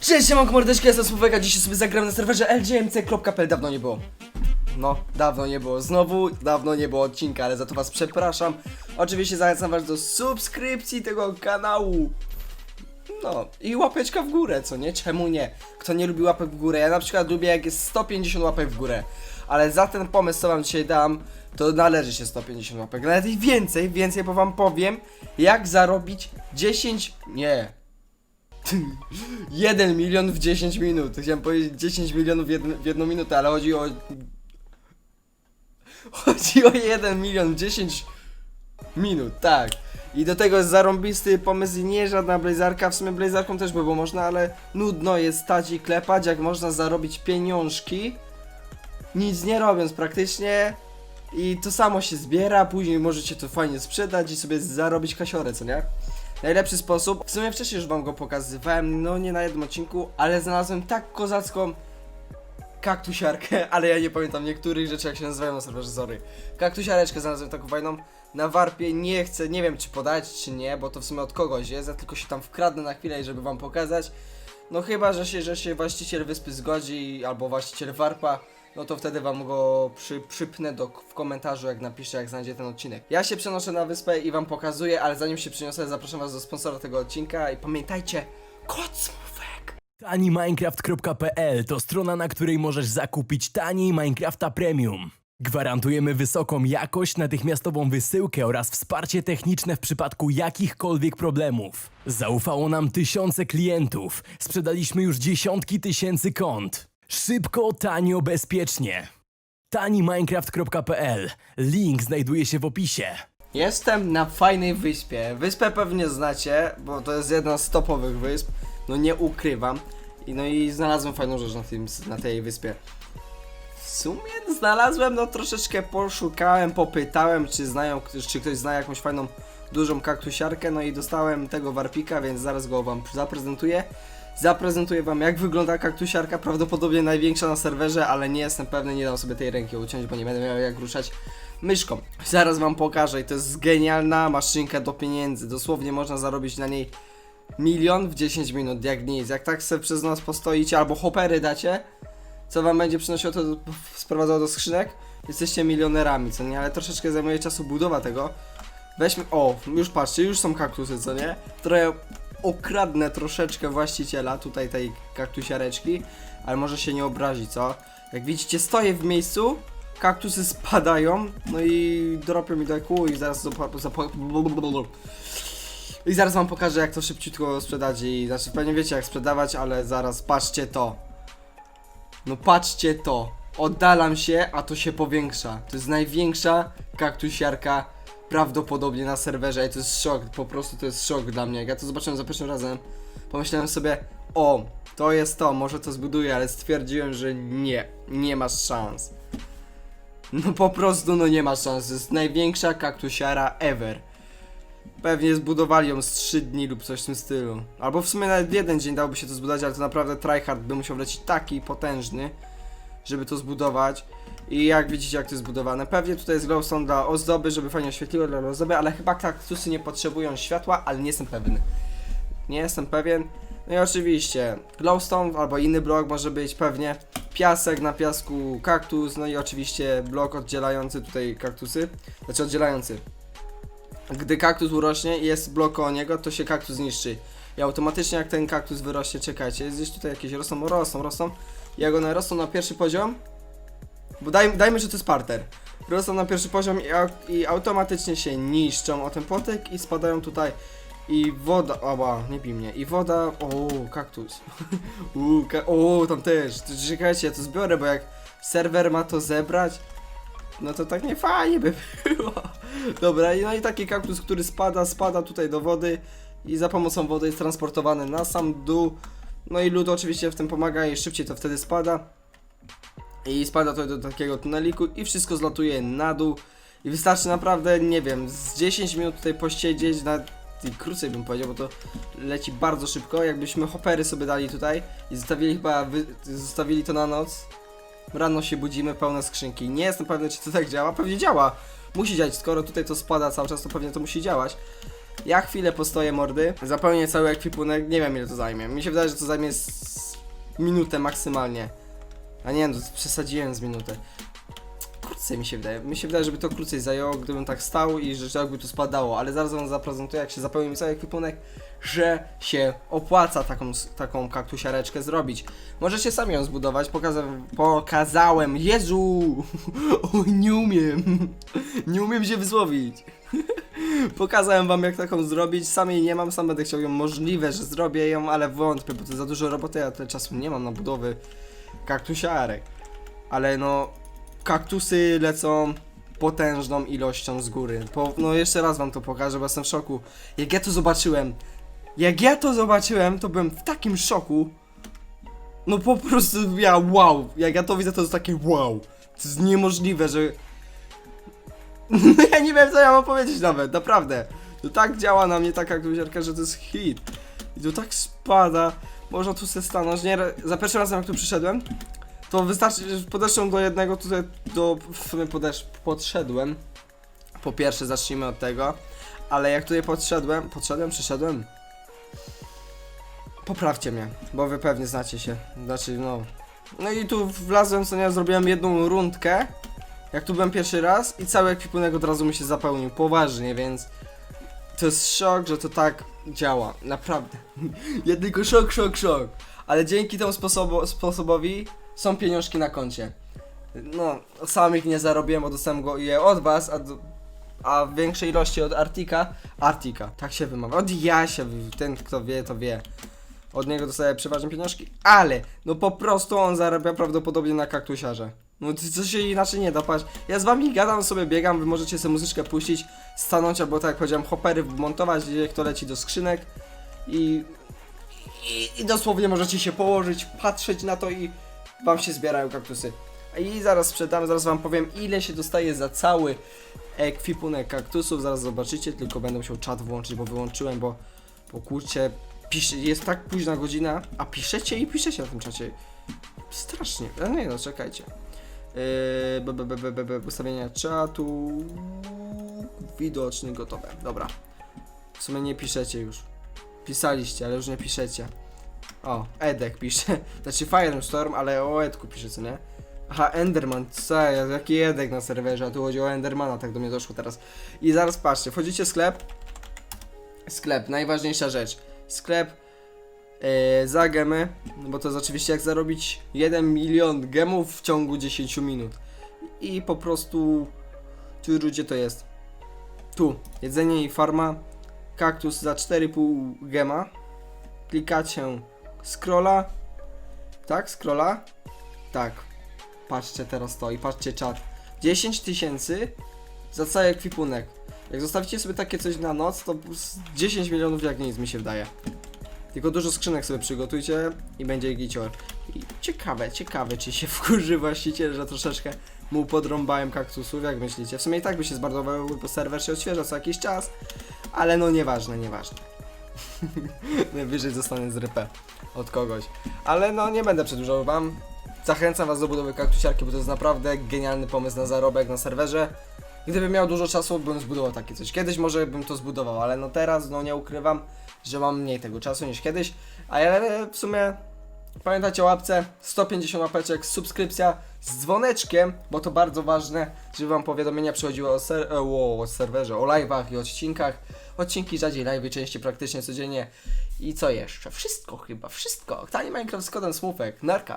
Cześć, mam mordeczkę, jestem Słówek, dzisiaj sobie zagram na serwerze lgmc.pl Dawno nie było. No, dawno nie było. Znowu dawno nie było odcinka, ale za to was przepraszam. Oczywiście zachęcam was do subskrypcji tego kanału. No, i łapeczka w górę, co nie? Czemu nie? Kto nie lubi łapek w górę? Ja na przykład lubię jak jest 150 łapek w górę. Ale za ten pomysł, co wam dzisiaj dam, to należy się 150 łapek. Nawet i więcej, więcej, bo wam powiem, jak zarobić 10... Nie, 1 milion w 10 minut. Chciałem powiedzieć 10 milionów w, jedn, w jedną minutę, ale chodzi o. Chodzi o 1 milion w 10 minut, tak. I do tego jest zarąbisty pomysł i nie żadna blazarka, w sumie blazarką też by było można, ale nudno jest stać i klepać, jak można zarobić pieniążki, nic nie robiąc praktycznie i to samo się zbiera, później możecie to fajnie sprzedać i sobie zarobić kasiorę, co nie? Najlepszy sposób, w sumie wcześniej już wam go pokazywałem, no nie na jednym odcinku, ale znalazłem tak kozacką kaktusiarkę, ale ja nie pamiętam niektórych rzeczy jak się nazywają na serwerze, sorry. Kaktusiareczkę znalazłem taką fajną na warpie, nie chcę, nie wiem czy podać czy nie, bo to w sumie od kogoś jest, ja tylko się tam wkradnę na chwilę, żeby wam pokazać. No chyba, że się, że się właściciel wyspy zgodzi, albo właściciel warpa, no to wtedy wam go przy, przypnę do, w komentarzu, jak napiszę, jak znajdzie ten odcinek. Ja się przenoszę na wyspę i wam pokazuję, ale zanim się przeniosę, zapraszam was do sponsora tego odcinka i pamiętajcie, kod słówek! TaniMinecraft.pl to strona, na której możesz zakupić taniej Minecrafta Premium. Gwarantujemy wysoką jakość, natychmiastową wysyłkę oraz wsparcie techniczne w przypadku jakichkolwiek problemów. Zaufało nam tysiące klientów, sprzedaliśmy już dziesiątki tysięcy kont. Szybko, tanio, bezpiecznie. TaniMinecraft.pl Link znajduje się w opisie. Jestem na fajnej wyspie. Wyspę pewnie znacie, bo to jest jedna z topowych wysp. No nie ukrywam. I no i znalazłem fajną rzecz na, tym, na tej wyspie. W sumie znalazłem, no troszeczkę poszukałem, popytałem, czy znają, czy ktoś zna jakąś fajną, dużą kaktusiarkę, no i dostałem tego warpika, więc zaraz go wam zaprezentuję. Zaprezentuję wam jak wygląda kaktusiarka, prawdopodobnie największa na serwerze, ale nie jestem pewny, nie dam sobie tej ręki uciąć, bo nie będę miał jak ruszać myszką. Zaraz wam pokażę i to jest genialna maszynka do pieniędzy, dosłownie można zarobić na niej milion w 10 minut, jak nic. Jak tak sobie przez nas postoicie albo hopery dacie, co wam będzie przynosiło to sprowadzało do skrzynek, jesteście milionerami, co nie? Ale troszeczkę zajmuje czasu budowa tego. Weźmy, o, już patrzcie, już są kaktusy, co nie? Trochę okradnę troszeczkę właściciela tutaj tej kaktusiareczki, ale może się nie obrazi, co? Jak widzicie, stoję w miejscu, kaktusy spadają, no i dropią mi do kół i zaraz i zaraz wam pokażę jak to szybciutko sprzedać i znaczy pewnie wiecie jak sprzedawać, ale zaraz patrzcie to. No patrzcie to. Oddalam się, a to się powiększa. To jest największa kaktusiarka prawdopodobnie na serwerze i to jest szok, po prostu to jest szok dla mnie. Jak ja to zobaczyłem za pierwszym razem, pomyślałem sobie, o, to jest to, może to zbuduję, ale stwierdziłem, że nie, nie masz szans. No po prostu, no nie ma szans, jest największa kaktusiara ever. Pewnie zbudowali ją z 3 dni lub coś w tym stylu. Albo w sumie nawet jeden dzień dałoby się to zbudować, ale to naprawdę tryhard by musiał lecieć taki potężny, żeby to zbudować. I jak widzicie jak to jest zbudowane, pewnie tutaj jest glowstone dla ozdoby, żeby fajnie oświetliło dla ozdoby, ale chyba kaktusy nie potrzebują światła, ale nie jestem pewny. Nie jestem pewien. No i oczywiście glowstone albo inny blok może być pewnie piasek na piasku kaktus, no i oczywiście blok oddzielający tutaj kaktusy, znaczy oddzielający gdy kaktus urośnie i jest blok koło niego, to się kaktus niszczy. I automatycznie jak ten kaktus wyrośnie, czekajcie, jest gdzieś tutaj jakieś rosną, rosną, rosną. Jak one rosną na pierwszy poziom, bo daj, dajmy, że to jest parter. Rosną na pierwszy poziom i, i automatycznie się niszczą o ten płotek i spadają tutaj. I woda, oba, nie bij mnie. I woda, o, kaktus. Uuu, ka o, tam też. Czekajcie, ja to zbiorę, bo jak serwer ma to zebrać, no to tak nie fajnie by było. Dobra, no i taki kaktus, który spada, spada tutaj do wody i za pomocą wody jest transportowany na sam dół. No i lód oczywiście w tym pomaga i szybciej to wtedy spada. I spada to do takiego tuneliku i wszystko zlatuje na dół. I wystarczy naprawdę, nie wiem, z 10 minut tutaj posiedzieć, na i krócej bym powiedział, bo to leci bardzo szybko. Jakbyśmy hopery sobie dali tutaj i zostawili chyba, wy, zostawili to na noc, Rano się budzimy, pełne skrzynki. Nie jestem pewny, czy to tak działa. Pewnie działa. Musi działać, skoro tutaj to spada cały czas, to pewnie to musi działać. Ja chwilę postoję mordy, zapełnię cały ekwipunek, nie wiem ile to zajmie. Mi się wydaje, że to zajmie minutę maksymalnie. A nie to przesadziłem z minutę. Krócej mi się wydaje. Mi się wydaje, żeby to krócej zajęło, gdybym tak stał i że jakby tu spadało, ale zaraz wam zaprezentuję, jak się zapełni mi cały ekwipunek, że się opłaca taką, taką kaktusiareczkę zrobić. Możecie sami ją zbudować, pokazałem, pokazałem, Jezu! O, nie umiem, nie umiem się wysłowić. Pokazałem wam jak taką zrobić, sam jej nie mam, sam będę chciał ją, możliwe, że zrobię ją, ale wątpię, bo to za dużo roboty, ja tyle czasu nie mam na budowy kaktusiarek. Ale no, kaktusy lecą potężną ilością z góry. Po, no jeszcze raz wam to pokażę, bo jestem w szoku. Jak ja to zobaczyłem, jak ja to zobaczyłem, to byłem w takim szoku. No po prostu ja wow, jak ja to widzę, to jest takie wow. To jest niemożliwe, że... Ja nie wiem co ja mam powiedzieć nawet, naprawdę. To tak działa na mnie taka kaktusiarka, że to jest hit. I to tak spada. Można tu sobie stanąć. Nie, za pierwszym razem jak tu przyszedłem, to wystarczy, podeszłem do jednego tutaj, do, w sumie podesz, podszedłem. Po pierwsze zacznijmy od tego, ale jak tutaj podszedłem, podszedłem, przyszedłem? Poprawcie mnie, bo wy pewnie znacie się, znaczy no. No i tu wlazłem, co nie, zrobiłem jedną rundkę, jak tu byłem pierwszy raz i cały ekwipunek od razu mi się zapełnił, poważnie, więc to jest szok, że to tak działa, naprawdę. Ja tylko szok, szok, szok. Ale dzięki temu sposobowi są pieniążki na koncie. No, sam ich nie zarobiłem, bo dostałem go je od was, a, a w większej ilości od Artika. Artika, tak się wymawia. Od Jasia, ten kto wie, to wie. Od niego dostaję przeważnie pieniążki, ale no po prostu on zarabia prawdopodobnie na kaktusiarze. No to się inaczej nie da, patrz. Ja z wami gadam, sobie biegam, wy możecie sobie muzyczkę puścić, stanąć albo tak jak powiedziałem, hopery wmontować, kto leci do skrzynek i, i, i dosłownie możecie się położyć, patrzeć na to i wam się zbierają kaktusy. I zaraz sprzedam, zaraz wam powiem ile się dostaje za cały ekwipunek kaktusów, zaraz zobaczycie, tylko będę musiał czat włączyć, bo wyłączyłem, bo, bo kurczę, pisze, jest tak późna godzina, a piszecie i piszecie na tym czacie. Strasznie, ale nie no, czekajcie. Yy, ustawienia czatu. Widoczny, gotowe. Dobra. W sumie nie piszecie już. Pisaliście, ale już nie piszecie. O, Edek pisze. Znaczy Firestorm, ale o Edku pisze, co nie? Aha, Enderman, co? ja- Jaki Edek na serwerze, a tu chodzi o Endermana, tak do mnie doszło teraz. I zaraz patrzcie, wchodzicie w sklep. Sklep, najważniejsza rzecz. Sklep e, za gemy, no bo to jest oczywiście jak zarobić 1 milion gemów w ciągu 10 minut. I po prostu... Tu gdzie to jest? Tu, jedzenie i farma. Kaktus za 4,5 gema. Klikacie scrolla. Tak, scrolla? Tak. Patrzcie teraz to i patrzcie czat. 10 tysięcy za cały ekwipunek. Jak zostawicie sobie takie coś na noc, to z 10 milionów jak nic mi się wydaje. Tylko dużo skrzynek sobie przygotujcie i będzie gicior. I ciekawe, ciekawe, czy się wkurzy właściciel, że troszeczkę mu podrąbałem kaktusów, jak myślicie? W sumie i tak by się zbardował, bo serwer się odświeża co jakiś czas, ale no nieważne, nieważne. Najwyżej zostanę z rypę od kogoś. Ale no nie będę przedłużał wam. Zachęcam was do budowy kaktusiarki, bo to jest naprawdę genialny pomysł na zarobek na serwerze. Gdybym miał dużo czasu, bym zbudował takie coś. Kiedyś może bym to zbudował, ale no teraz, no nie ukrywam, że mam mniej tego czasu niż kiedyś. A ja w sumie pamiętajcie o łapce, 150 łapeczek, subskrypcja z dzwoneczkiem, bo to bardzo ważne, żeby wam powiadomienia przychodziły o, ser e, o, o serwerze, o live'ach i odcinkach. Odcinki rzadziej, live'y częściej praktycznie codziennie. I co jeszcze? Wszystko chyba, wszystko. Tani Minecraft z kodem Smufek. Narka.